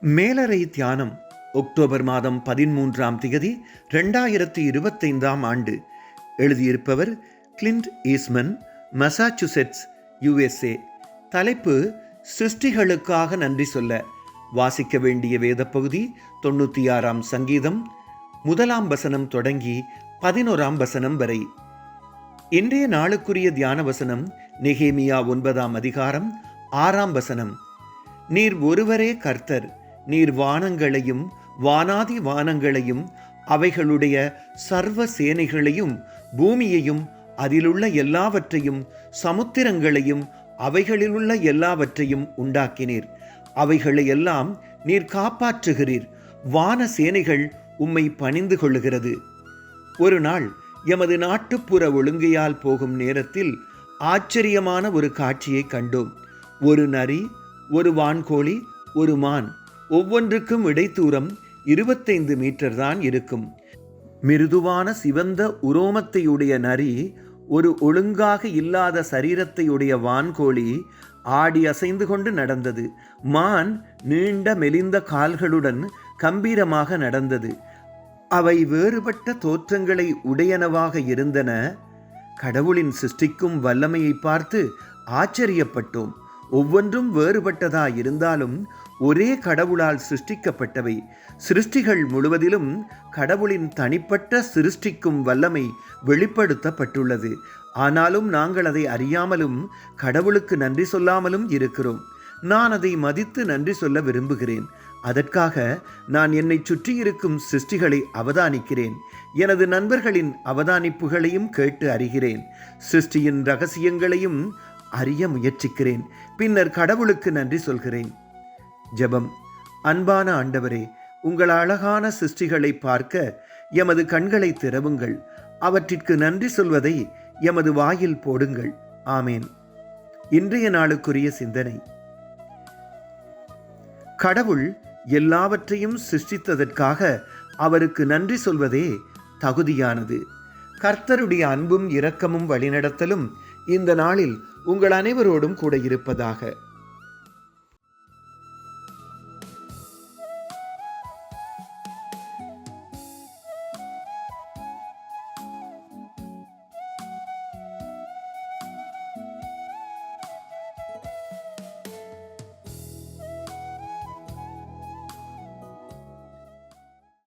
மேலறை தியானம் அக்டோபர் மாதம் பதிமூன்றாம் திகதி ரெண்டாயிரத்தி இருபத்தைந்தாம் ஆண்டு. எழுதியிருப்பவர் கிளின்ட் ஈஸ்மன் மசாச்சுசெட்ஸ் யுஎஸ்ஏ. தலைப்பு சிருஷ்டிகளுக்காக நன்றி சொல்ல வாசிக்க வேண்டிய வேத பகுதி தொண்ணூற்றி ஆறாம் சங்கீதம் முதலாம் வசனம் தொடங்கி பதினோராம் வசனம் வரை. இன்றைய நாளுக்குரிய தியான வசனம் நெகேமியா ஒன்பதாம் அதிகாரம் ஆறாம் வசனம். நீர் ஒருவரே கர்த்தர் நீர் வானங்களையும் வானாதி வானங்களையும் அவைகளுடைய சர்வ சேனைகளையும் பூமியையும் அதிலுள்ள எல்லாவற்றையும் சமுத்திரங்களையும் அவைகளிலுள்ள எல்லாவற்றையும் உண்டாக்கினீர். அவைகளை எல்லாம் நீர் காப்பாற்றுகிறீர். வான சேனைகள் உம்மை பணிந்து கொள்ளுகிறது. ஒரு நாள் எமது நாட்டுப்புற ஒழுங்கையால் போகும் நேரத்தில் ஆச்சரியமான ஒரு காட்சியை கண்டோம். ஒரு நரி ஒரு வான்கோழி ஒரு மான். ஒவ்வொன்றுக்கும் இடைத்தூரம் இருபத்தைந்து மீட்டர் தான் இருக்கும். மிருதுவான சிவந்த உரோமத்தையுடைய நரி ஒரு ஒழுங்காக இல்லாத சரீரத்தையுடைய வான்கோழி ஆடி அசைந்து கொண்டு நடந்தது. மான் நீண்ட மெலிந்த கால்களுடன் கம்பீரமாக நடந்தது. அவை வேறுபட்ட தோற்றங்களை உடையனவாக இருந்தன. கடவுளின் சிருஷ்டிக்கும் வல்லமையை பார்த்து ஆச்சரியப்பட்டோம். ஒவ்வொன்றும் வேறுபட்டதா இருந்தாலும் ஒரே கடவுளால் சிருஷ்டிக்கப்பட்டவை. சிருஷ்டிகள் முழுவதிலும் கடவுளின் தனிப்பட்ட சிருஷ்டிக்கும் வல்லமை வெளிப்படுத்தப்பட்டுள்ளது. ஆனாலும் நாங்கள் அதை அறியாமலும் கடவுளுக்கு நன்றி சொல்லாமலும் இருக்கிறோம். நான் அதை மதித்து நன்றி சொல்ல விரும்புகிறேன். அதற்காக நான் என்னை சுற்றியிருக்கும் சிருஷ்டிகளை அவதானிக்கிறேன். எனது நண்பர்களின் அவதானிப்புகளையும் கேட்டு அறிகிறேன். சிருஷ்டியின் ரகசியங்களையும் அறிய முயற்சிக்கிறேன். பின்னர் கடவுளுக்கு நன்றி சொல்கிறேன். ஜெபம். அன்பான ஆண்டவரே உங்கள் அழகான சிருஷ்டிகளை பார்க்க எமது கண்களை திறவுங்கள். அவற்றிற்கு நன்றி சொல்வதை எமது வாயில் போடுங்கள். ஆமேன். இன்றைய நாளுக்குரிய சிந்தனை. கடவுள் எல்லாவற்றையும் சிருஷ்டித்ததற்காக அவருக்கு நன்றி சொல்வதே தகுதியானது. கர்த்தருடைய அன்பும் இரக்கமும் வழிநடத்தலும் இந்த நாளில் உங்கள் அனைவரோடும் கூட இருப்பதாக.